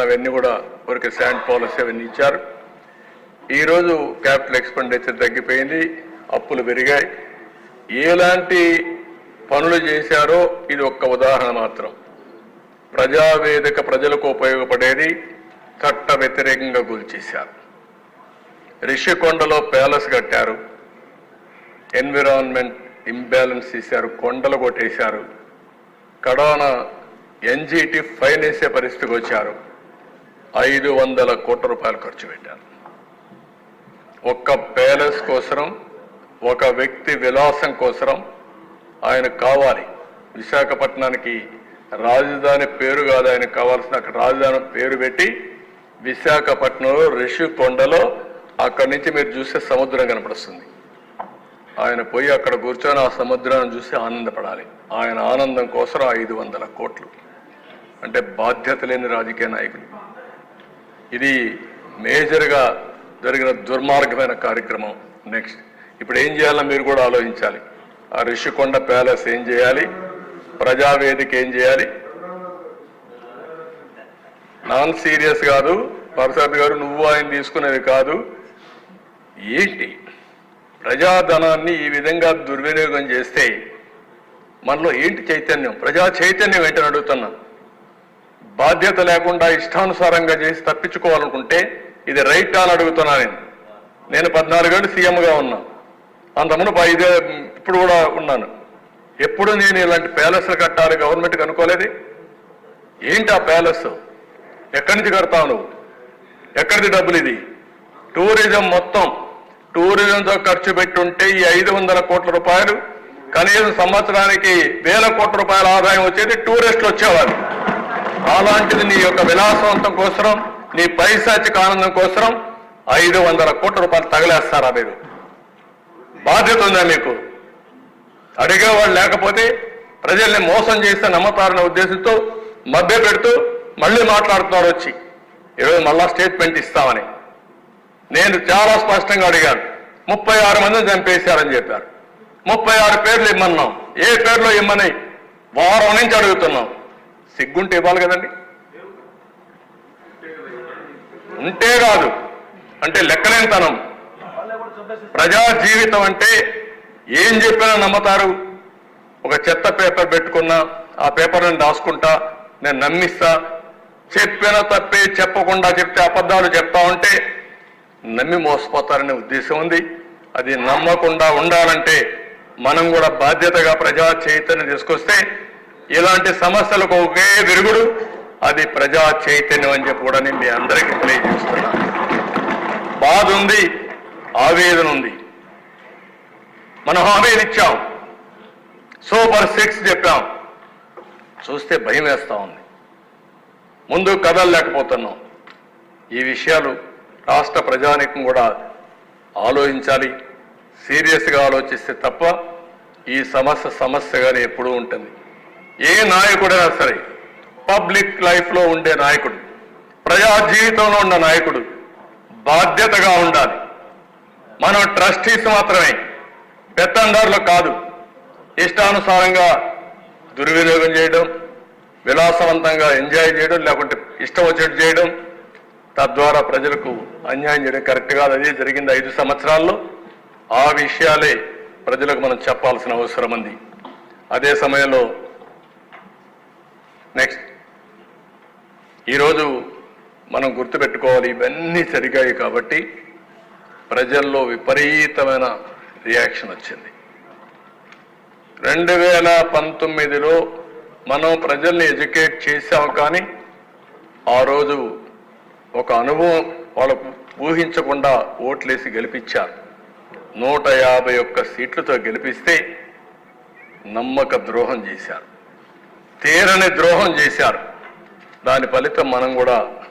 అవన్నీ కూడా ఊరికి శాండ్ పాలసీ అవన్నీ ఇచ్చారు. ఈరోజు క్యాపిటల్ ఎక్స్పెండిచర్ తగ్గిపోయింది అప్పులు పెరిగాయి. ఎలాంటి పనులు చేశారో ఇది ఒక్క ఉదాహరణ మాత్రం. ప్రజావేదిక ప్రజలకు ఉపయోగపడేది చట్ట వ్యతిరేకంగా గురిచేశారు రిషికొండలో ప్యాలెస్ కట్టారు. ఎన్విరాన్మెంట్ ఇంబ్యాలెన్స్ చేశారు కొండలు కొట్టేశారు. కడాన ఎన్జీటీ ఫైన్ వేసే పరిస్థితికి వచ్చారు. ఐదు వందల కోట్ల రూపాయలు ఖర్చు పెట్టారు. ఒక్క ప్యాలెస్ కోసరం ఒక వ్యక్తి విలాసం కోసరం ఆయన కావాలి. విశాఖపట్నానికి రాజధాని పేరు కాదు ఆయన కావాల్సిన అక్కడ రాజధాని పేరు పెట్టి విశాఖపట్నంలో రిషికొండలో అక్కడి నుంచి మీరు చూస్తే సముద్రం కనపడుస్తుంది. ఆయన పోయి అక్కడ కూర్చొని ఆ సముద్రాన్ని చూసి ఆనందపడాలి. ఆయన ఆనందం కోసం ఐదు వందల కోట్లు. అంటే బాధ్యత లేని రాజకీయ నాయకులు ఇది మేజర్గా జరిగిన దుర్మార్గమైన కార్యక్రమం. నెక్స్ట్ ఇప్పుడు ఏం చేయాలో మీరు కూడా ఆలోచించాలి. ఆ రిషికొండ ప్యాలెస్ ఏం చేయాలి? ప్రజావేదిక ఏం చేయాలి? నాన్ సీరియస్ కాదు. పరసాద్ గారు నువ్వు ఆయన తీసుకునేది కాదు. ఏంటి? ప్రజాధనాన్ని ఈ విధంగా దుర్వినియోగం చేస్తే మనలో ఏంటి చైతన్యం? ప్రజా చైతన్యం ఏంటని అడుగుతున్నాను బాధ్యత లేకుండా ఇష్టానుసారంగా చేసి తప్పించుకోవాలనుకుంటే ఇది రైట్ అని అడుగుతున్నా నేను. నేను పద్నాలుగేళ్ళు సీఎంగా ఉన్నా. అంతమును ఇదే ఇప్పుడు కూడా ఉన్నాను. ఎప్పుడు నేను ఇలాంటి ప్యాలెస్లు కట్టాలి గవర్నమెంట్కి అనుకోలేదు? ఏంటి ఆ ప్యాలెస్? ఎక్కడి నుంచి కడతావు నువ్వు? ఎక్కడిది డబ్బులు ఇది? టూరిజం మొత్తం టూరిజంతో ఖర్చు పెట్టుంటే ఈ ఐదు వందల కోట్ల రూపాయలు కనీసం సంవత్సరానికి వేల కోట్ల రూపాయల ఆదాయం వచ్చేది టూరిస్టులు వచ్చేవారు అలాంటిది నీ యొక్క విలాసవంతం కోసరం నీ పైశాచిక ఆనందం కోసరం ఐదు వందల కోట్ల రూపాయలు తగలేస్తారా మీరు? బాధ్యత ఉందా మీకు? అడిగేవాళ్ళు లేకపోతే ప్రజల్ని మోసం చేస్తే నమ్మతారనే ఉద్దేశంతో మభ్య పెడుతూ మళ్ళీ మాట్లాడుతున్నారు వచ్చి. ఈరోజు మళ్ళా స్టేట్మెంట్ ఇస్తామని. నేను చాలా స్పష్టంగా అడిగాను. ముప్పై ఆరు మందిని చంపేశారని చెప్పారు. ముప్పై ఆరు పేర్లు ఇమ్మన్నాం. ఏ పేర్లు ఇమ్మని? వారం నుంచి అడుగుతున్నాం. సిగ్గుంటే ఇవ్వాలి కదండి. ఉంటే కాదు. అంటే లెక్కలేనితనం. ప్రజా జీవితం అంటే ఏం చెప్పినా నమ్ముతారు. ఒక చెత్త పేపర్ పెట్టుకున్నా ఆ పేపర్ నేను రాసుకుంటా నేను నమ్మిస్తా. చెప్పిన తప్పే చెప్పకుండా చెప్తే అబద్ధాలు చెప్తా ఉంటే నమ్మి మోసపోతారనే ఉద్దేశం ఉంది. అది నమ్మకుండా ఉండాలంటే మనం కూడా బాధ్యతగా ప్రజా చైతన్యం తీసుకొస్తే ఇలాంటి సమస్యలకు ఒకే విరుగుడు అది ప్రజా చైతన్యం అని చెప్పి కూడా నేను మీ అందరికీ తెలియజేస్తున్నా. బాధ ఉంది ఆవేదన ఉంది. మనం హామీలు ఇచ్చాం. సూపర్ సిక్స్ చెప్పాం. చూస్తే భయం వేస్తూ ఉంది. ముందు కదలలేకపోతున్నాం ఈ విషయాలు రాష్ట్ర ప్రజానికం కూడా ఆలోచించాలి సీరియస్గా ఆలోచిస్తే తప్ప ఈ సమస్య సమస్యగానే ఎప్పుడూ ఉంటుంది. ఏ నాయకుడైనా సరే పబ్లిక్ లైఫ్లో ఉండే నాయకుడు ప్రజా జీవితంలో ఉన్న నాయకుడు బాధ్యతగా ఉండాలి. మనం ట్రస్టీస్ మాత్రమే పెత్తందారులు కాదు ఇష్టానుసారంగా దుర్వినియోగం చేయడం విలాసవంతంగా ఎంజాయ్ చేయడం లేకుంటే ఇష్టం వచ్చేట్టు చేయడం తద్వారా ప్రజలకు అన్యాయం చేయడం కరెక్ట్ కాదు. అదే జరిగింది ఐదు సంవత్సరాల్లో. ఆ విషయాలే ప్రజలకు మనం చెప్పాల్సిన అవసరం ఉంది. అదే సమయంలో నెక్స్ట్ ఈరోజు మనం గుర్తుపెట్టుకోవాలి ఇవన్నీ జరిగాయి కాబట్టి ప్రజల్లో విపరీతమైన రియాక్షన్ వచ్చింది. రెండు వేల పంతొమ్మిదిలో మనం ప్రజల్ని ఎడ్యుకేట్ చేశాం కానీ ఆ రోజు ఒక అనుభవం వాళ్ళకు ఊహించకుండా ఓట్లేసి గెలిపించారు. నూట యాభై ఒక్క సీట్లతో గెలిపిస్తే నమ్మక ద్రోహం చేశారు. తీరని ద్రోహం చేశారు. దాని ఫలితం మనం కూడా